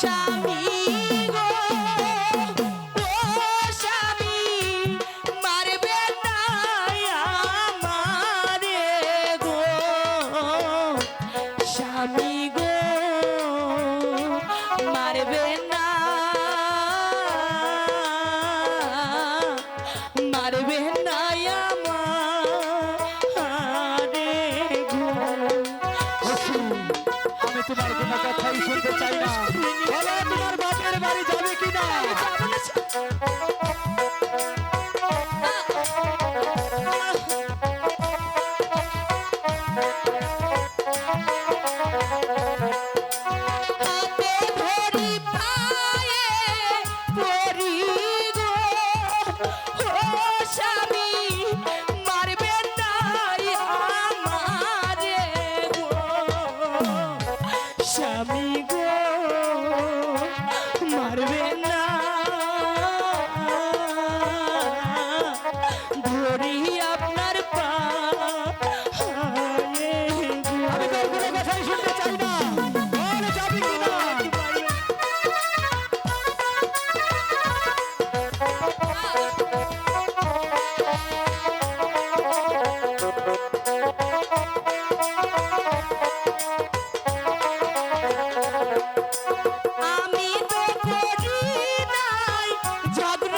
স্বামী বলো তোমার বাপের বাড়ি যাবে কি মারবে சாது